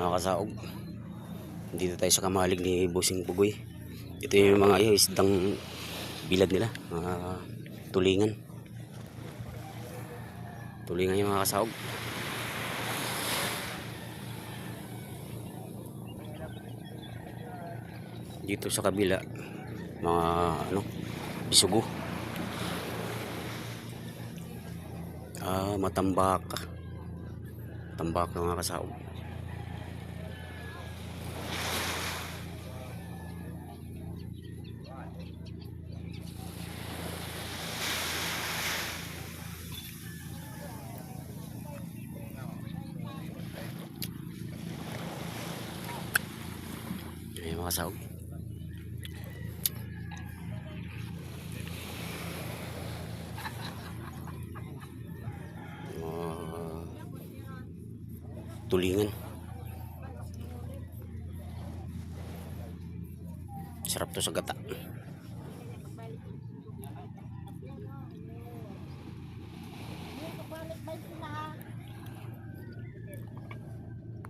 mga kasaog. Dito tayo sa kamalig ni Busing Pugoy. Ito yung mga yung isdang bilad nila. Mga tulingan. Tulingan yung mga kasaog. Dito sa kabila, mga ano, bisugo. Ah, matambak. Tambak ng mga kasaog. Ayan yung mga kasaog. Mga tulingan. Sarap to sa gata.